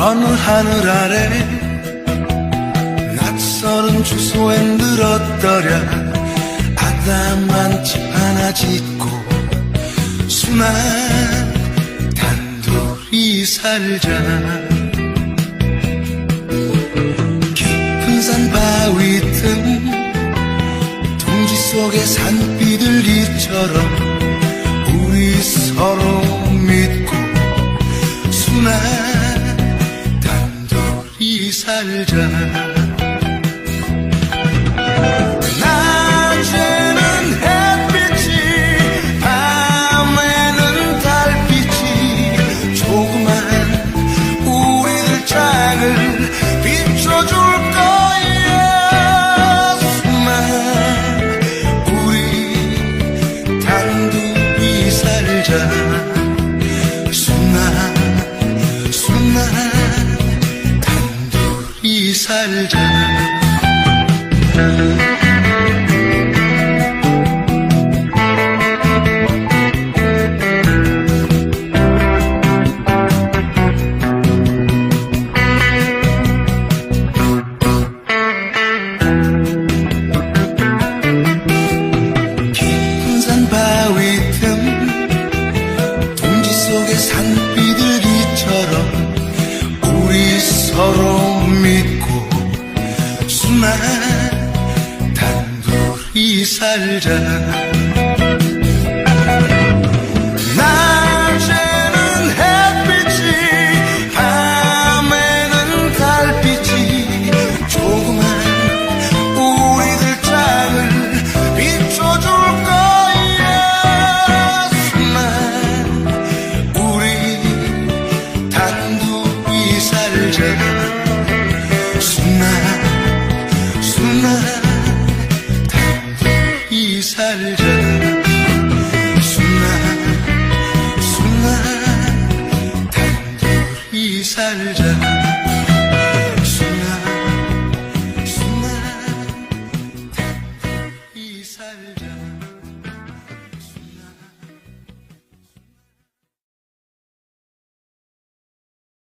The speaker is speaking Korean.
푸른 하늘 아래 낯설은 주소에 늘었더랴. 아담한 집 하나 짓고 순한 단둘이 살자. 깊은 산 바위 틈 둥지 속의 산비둘기처럼 우리 서로 단둘 단 순한 단둘이 살자. 낮에는 햇빛이 밤에는 달빛이 조그만 우리들 짝을 비춰줄 거야 순한 우리 단둘이 살자 살자. 순아 순아 단둘이 살자.